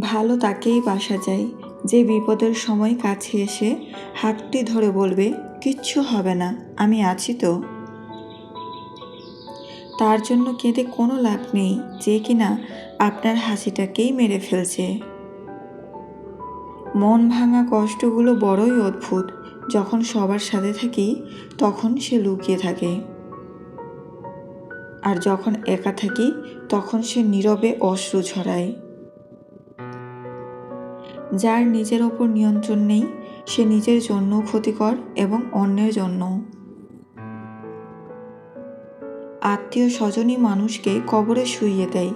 ভালো তাকেই বাসা যায়। যে বিপদের সময় কাছে এসে হাতটি ধরে বলবে, কিচ্ছু হবে না, আমি আছি তো। তার জন্য কেঁদে কোনো লাভ নেই, যে কিনা আপনার হাসিটাকেই মেরে ফেলছে। মন ভাঙা কষ্টগুলো বড়ই অদ্ভুত। যখন সবার সাথে থাকি, তখন সে লুকিয়ে থাকে। আর যখন একা থাকি, তখন সে নীরবে অশ্রু ছড়ায়। যার নিজের ওপর নিয়ন্ত্রণ নেই, সে নিজের জন্য ক্ষতিকর এবং অন্যের জন্য আত্মীয় স্বজনই মানুষকে কবরে শুইয়ে দেয়,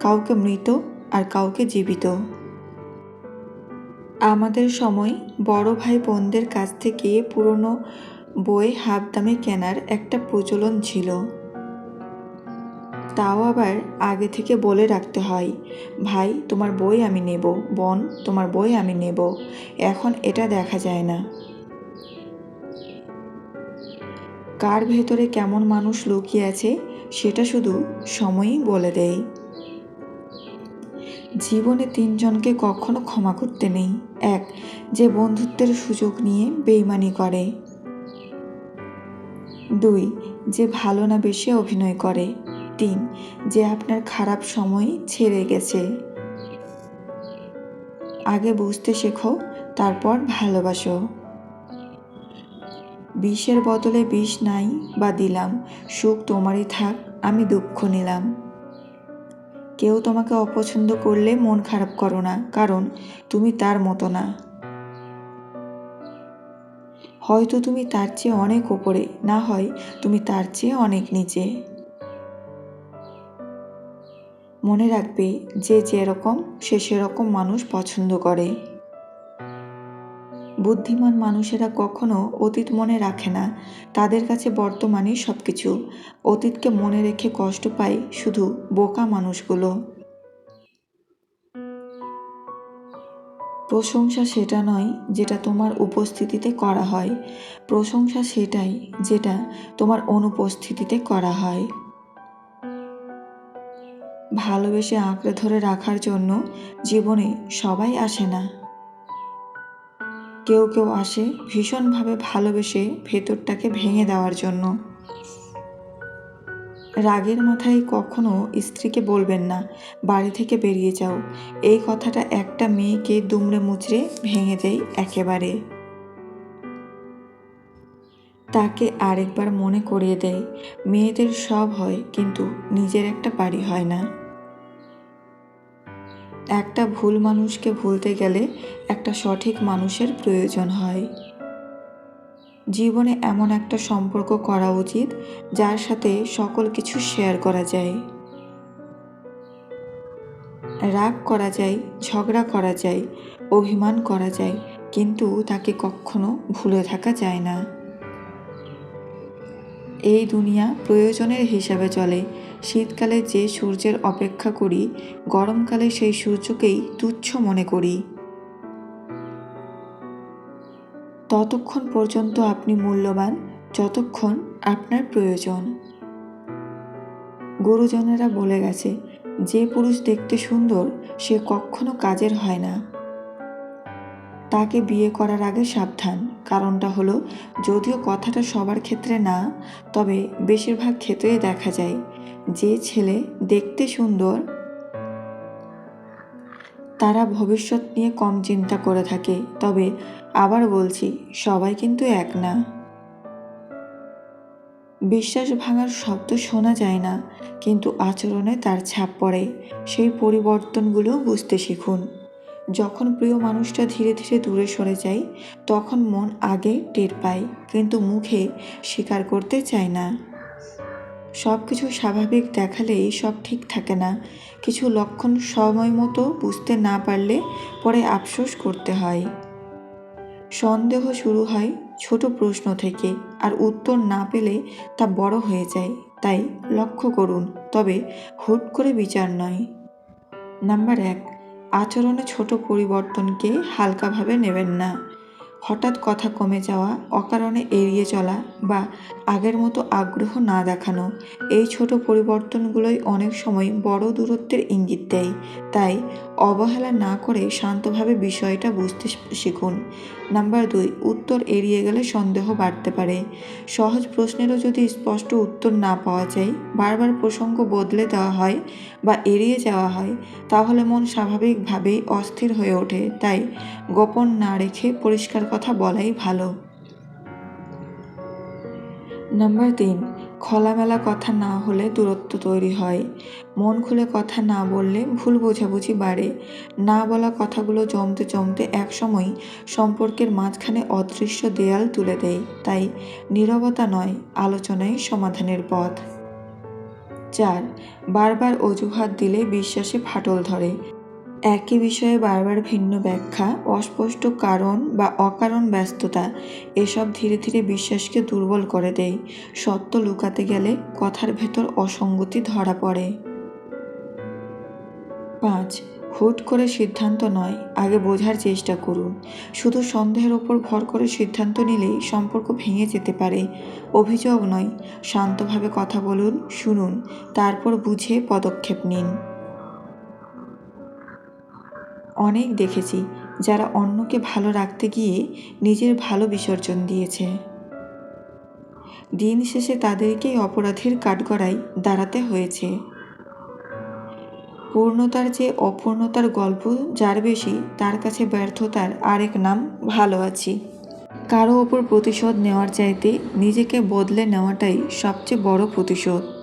কাউকে মৃত আর কাউকে জীবিত। আমাদের সময় বড় ভাই বোনদের কাছ থেকে পুরনো বই হাফ দামে কেনার একটা প্রচলন ছিল। তাও আবার আগে থেকে বলে রাখতে হয়, ভাই, তোমার বই আমি নেব, বোন, তোমার বই আমি নেব। এখন এটা দেখা যায় না। কার ভেতরে কেমন মানুষ লুকিয়ে আছে, সেটা শুধু সময়ই বলে দেয়। জীবনে তিনজনকে কখনো ক্ষমা করতে নেই। এক, যে বন্ধুত্বের সুযোগ নিয়ে বেইমানি করে। দুই, যে ভালো না বেশি অভিনয় করে। তিন যে আপনার খারাপ সময় ছেড়ে গেছে। আগে বুঝতে শেখো, তারপর ভালোবাসো। বিষের বদলে বিষ নাই বা দিলাম, সুখ তোমারই থাক, আমি দুঃখ নিলাম। কেউ তোমাকে অপছন্দ করলে মন খারাপ করো না, কারণ তুমি তার মতো না। হয়তো তুমি তার চেয়ে অনেক ওপরে না হয় তুমি তার চেয়ে অনেক নিচে। মনে রাখবে যে যেরকম, সে সেরকম মানুষ পছন্দ করে। বুদ্ধিমান মানুষেরা কখনো অতীত মনে রাখে না। তাদের কাছে বর্তমানে সব কিছু অতীতকে মনে রেখে কষ্ট পায় শুধু বোকা মানুষগুলো। প্রশংসা সেটা নয় যেটা তোমার উপস্থিতিতে করা হয়। প্রশংসা সেটাই যেটা তোমার অনুপস্থিতিতে করা হয়। ভালোবেসে আঁকড়ে ধরে রাখার জন্য জীবনে সবাই আসে না। কেউ কেউ আসে ভীষণভাবে ভালোবেসে ভেতরটাকে ভেঙে দেওয়ার জন্য। রাগের মাথায় কখনো স্ত্রীকে বলবেন না, বাড়ি থেকে বেরিয়ে যাও। এই কথাটা একটা মেয়েকে দুমড়ে মুচড়ে ভেঙে দেয় একেবারে। তাকে আরেকবার মনে করিয়ে দেয়, মেয়েদের সব হয় কিন্তু নিজের একটা বাড়ি হয় না। একটা ভুল মানুষকে ভুলতে গেলে একটা সঠিক মানুষের প্রয়োজন হয়। জীবনে এমন একটা সম্পর্ক করা উচিত যার সাথে সকল কিছু শেয়ার করা যায়। রাগ করা যায়, ঝগড়া করা যায়, অভিমান করা যায়, কিন্তু তাকে কখনো ভুলে থাকা যায় না। এই দুনিয়া প্রয়োজনের হিসাবে চলে। শীতকালে যে সূর্যের অপেক্ষা করি, গরমকালে সেই সূর্যকেই তুচ্ছ মনে করি। ততক্ষণ পর্যন্ত আপনি মূল্যবান, যতক্ষণ আপনার প্রয়োজন। গুরুজনেরা বলে গেছে, যে পুরুষ দেখতে সুন্দর, সে কখনো কাজের হয় না। তাকে বিয়ে করার আগে সাবধান। কারণটা হলো, যদিও কথাটা সবার ক্ষেত্রে না, তবে বেশিরভাগ ক্ষেত্রেই দেখা যায়, যে ছেলে দেখতে সুন্দর, তারা ভবিষ্যৎ নিয়ে কম চিন্তা করে থাকে। তবে আবার বলছি, সবাই কিন্তু এক না। বিশ্বাস ভাঙার শব্দ শোনা যায় না, কিন্তু আচরণে তার ছাপ পড়ে। সেই পরিবর্তনগুলো বুঝতে শিখুন। যখন প্রিয় মানুষটা ধীরে ধীরে দূরে সরে যায়, তখন মন আগে টের পায়, কিন্তু মুখে স্বীকার করতে চায় না। সব কিছু স্বাভাবিক দেখালেই সব ঠিক থাকে না। কিছু লক্ষণ সময় মতো বুঝতে না পারলে পরে আফসোস করতে হয়। সন্দেহ শুরু হয় ছোট প্রশ্ন থেকে, আর উত্তর না পেলে তা বড় হয়ে যায়। তাই লক্ষ্য করুন, তবে হুট করে বিচার নয়। নাম্বার এক আচরণে ছোট পরিবর্তনকে হালকাভাবে নেবেন না। হঠাৎ কথা কমে যাওয়া, অকারণে এড়িয়ে চলা বা আগের মতো আগ্রহ না দেখানো, এই ছোট পরিবর্তনগুলোই অনেক সময় বড় দূরত্বের ইঙ্গিত দেয়। তাই অবহেলা না করে শান্তভাবে বিষয়টা বুঝতে শিখুন। নাম্বার দুই, উত্তর এড়িয়ে গেলে সন্দেহ বাড়তে পারে। সহজ প্রশ্নেরও যদি স্পষ্ট উত্তর না পাওয়া যায়, বারবার প্রসঙ্গ বদলে দেওয়া হয় বা এড়িয়ে যাওয়া হয়, তাহলে মন স্বাভাবিকভাবেই অস্থির হয়ে ওঠে। তাই গোপন না রেখে পরিষ্কার কথা বলাই ভালো। নাম্বার তিন, খোলামেলা কথা না হলে দূরত্ব তৈরি হয়। মন খুলে কথা না বললে ভুল বোঝাবুঝি বাড়ে। না বলা কথাগুলো জমতে জমতে একসময় সম্পর্কের মাঝখানে অদৃশ্য দেয়াল তুলে দেয়। তাই নীরবতা নয় আলোচনায় সমাধানের পথ। চার, বারবার অজুহাত দিলে বিশ্বাসে ফাটল ধরে। একই বিষয়ে বারবার ভিন্ন ব্যাখ্যা, অস্পষ্ট কারণ বা অকারণ ব্যস্ততা, এসব ধীরে ধীরে বিশ্বাসকে দুর্বল করে দেয়। সত্য লুকাতে গেলে কথার ভেতর অসঙ্গতি ধরা পড়ে। পাঁচ, হুট করে সিদ্ধান্ত নয়, আগে বোঝার চেষ্টা করুন। শুধু সন্দেহের ওপর ভর করে সিদ্ধান্ত নিলেই সম্পর্ক ভেঙে যেতে পারে। অভিযোগ নয়, শান্তভাবে কথা বলুন, শুনুন, তারপর বুঝে পদক্ষেপ নিন। অনেক দেখেছি, যারা অন্যকে ভালো রাখতে গিয়ে নিজের ভালো বিসর্জন দিয়েছে। দিন শেষে তাদেরকেই অপরাধীর কাঠগড়ায় দাঁড়াতে হয়েছে। পূর্ণতার যে অপূর্ণতার গল্প, যার বেশি, তার কাছে ব্যর্থতার আরেক নাম, ভালো আছি। কারও ওপর প্রতিশোধ নেওয়ার চাইতে নিজেকে বদলে নেওয়াটাই সবচেয়ে বড় প্রতিশোধ।